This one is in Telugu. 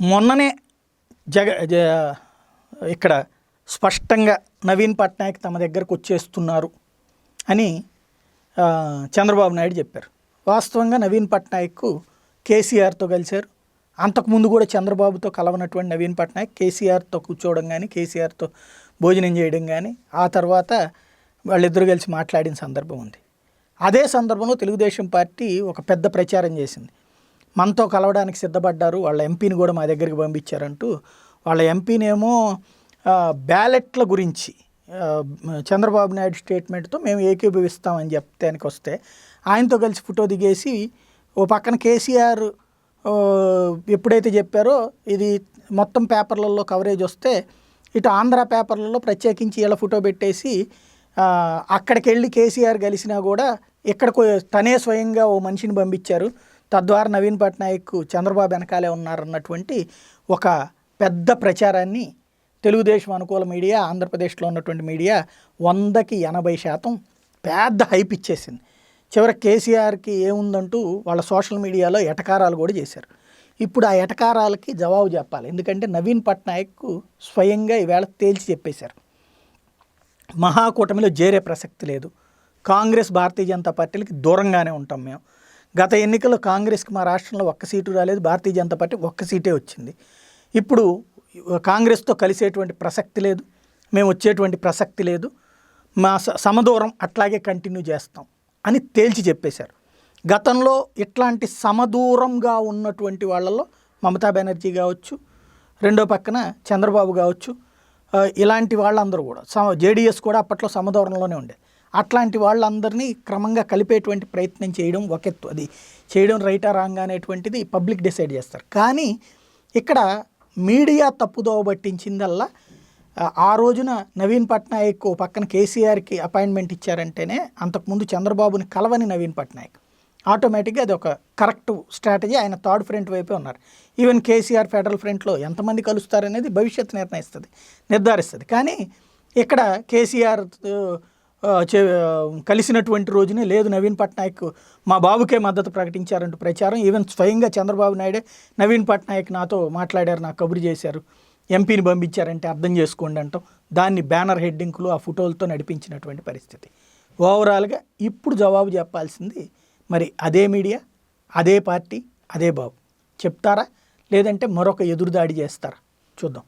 మొన్ననే జగ జ- ఇక్కడ స్పష్టంగా నవీన్ పట్నాయక్ తమ దగ్గరకు వచ్చేస్తున్నారు అని చంద్రబాబు నాయుడు చెప్పారు. వాస్తవంగా నవీన్ పట్నాయక్ కేసీఆర్తో కలిశారు. అంతకుముందు కూడా చంద్రబాబుతో కలవనటువంటి నవీన్ పట్నాయక్ కేసీఆర్తో కూర్చోవడం కానీ కేసీఆర్తో భోజనం చేయడం కానీ ఆ తర్వాత వాళ్ళిద్దరూ కలిసి మాట్లాడిన సందర్భం ఉంది. అదే సందర్భంలో తెలుగుదేశం పార్టీ ఒక పెద్ద ప్రచారం చేసింది. మనతో కలవడానికి సిద్ధపడ్డారు. వాళ్ళ ఎంపీని కూడా మా దగ్గరికి పంపించారంటూ. వాళ్ళ ఎంపీనేమో బ్యాలెట్ల గురించి చంద్రబాబు నాయుడు స్టేట్మెంట్తో మేము ఏకీభవిస్తామని చెప్తానికి వస్తే ఆయనతో కలిసి ఫోటో దిగేసి ఓ పక్కన కేసీఆర్ ఎప్పుడైతే చెప్పారో ఇది మొత్తం పేపర్లలో కవరేజ్ వస్తే ఇటు ఆంధ్ర పేపర్లలో ప్రత్యేకించి ఇలా ఫోటో పెట్టేసి అక్కడికి వెళ్ళి కేసీఆర్ కలిసినా కూడా ఇక్కడ తనే స్వయంగా ఓ మనిషిని పంపించారు. తద్వారా నవీన్ పట్నాయక్ చంద్రబాబు వెనకాలే ఉన్నారన్నటువంటి ఒక పెద్ద ప్రచారాన్ని తెలుగుదేశం అనుకూల మీడియా ఆంధ్రప్రదేశ్లో ఉన్నటువంటి మీడియా వందకి ఎనభై శాతం పెద్ద హైప్ ఇచ్చేసింది. చివరికి కేసీఆర్కి ఏముందంటూ వాళ్ళ సోషల్ మీడియాలో ఎటకారాలు కూడా చేశారు. ఇప్పుడు ఆ ఎటకారాలకి జవాబు చెప్పాలి. ఎందుకంటే నవీన్ పట్నాయక్ స్వయంగా ఈవేళ తేల్చి చెప్పేశారు. మహాకూటమిలో చేరే ప్రసక్తి లేదు. కాంగ్రెస్ భారతీయ జనతా పార్టీలకి దూరంగానే ఉంటాం మేము. గత ఎన్నికల్లో కాంగ్రెస్కి మా రాష్ట్రంలో ఒక్క సీటు రాలేదు భారతీయ జనతా పార్టీ ఒక్క సీటే వచ్చింది. ఇప్పుడు కాంగ్రెస్తో కలిసేటువంటి ప్రసక్తి లేదు మేము వచ్చేటువంటి ప్రసక్తి లేదు మా స- సమదూరం అట్లాగే కంటిన్యూ చేస్తాం అని తేల్చి చెప్పేశారు. గతంలో ఇట్లాంటి సమదూరంగా ఉన్నటువంటి వాళ్ళలో మమతా బెనర్జీ కావచ్చు రెండో పక్కన చంద్రబాబు కావచ్చు ఇలాంటి వాళ్ళందరూ కూడా సమ జేడీఎస్ కూడా అప్పట్లో సమదూరంలోనే ఉండే. అట్లాంటి వాళ్ళందరినీ క్రమంగా కలిపేటువంటి ప్రయత్నం చేయడం ఒక ఎత్తు. అది చేయడం రైటా రాంగ్ అనేటువంటిది పబ్లిక్ డిసైడ్ చేస్తారు. కానీ ఇక్కడ మీడియా తప్పుదోవ పట్టించిందల్లా ఆ, రోజున నవీన్ పట్నాయక్ పక్కన కేసీఆర్కి అపాయింట్మెంట్ ఇచ్చారంటేనే అంతకుముందు చంద్రబాబుని కలవని నవీన్ పట్నాయక్. ఆటోమేటిక్గా అది ఒక కరెక్ట్ స్ట్రాటజీ ఆయన థర్డ్ ఫ్రంట్ వైపే ఉన్నారు. ఈవెన్ కేసీఆర్ ఫెడరల్ ఫ్రంట్లో ఎంతమంది కలుస్తారనేది భవిష్యత్తు నిర్ణయిస్తుంది నిర్ధారిస్తుంది. కానీ ఇక్కడ కేసీఆర్ చే- కలిసినటువంటి రోజునే లేదు నవీన్ పట్నాయక్ మా బాబుకే మద్దతు ప్రకటించారంటూ ప్రచారం. ఈవెన్ స్వయంగా చంద్రబాబు నాయుడే నవీన్ పట్నాయక్ నాతో మాట్లాడారు నాకు కబురు చేశారు. ఎంపీని పంపించారంటే అర్థం చేసుకోండి అంటాం. దాన్ని బ్యానర్ హెడ్డింగ్లు ఆ ఫోటోలతో నడిపించినటువంటి పరిస్థితి. ఓవరాల్గా ఇప్పుడు జవాబు చెప్పాల్సింది మరి అదే మీడియా అదే పార్టీ అదే బాబు. చెప్తారా? లేదంటే మరొక ఎదురుదాడి చేస్తారా? చూద్దాం.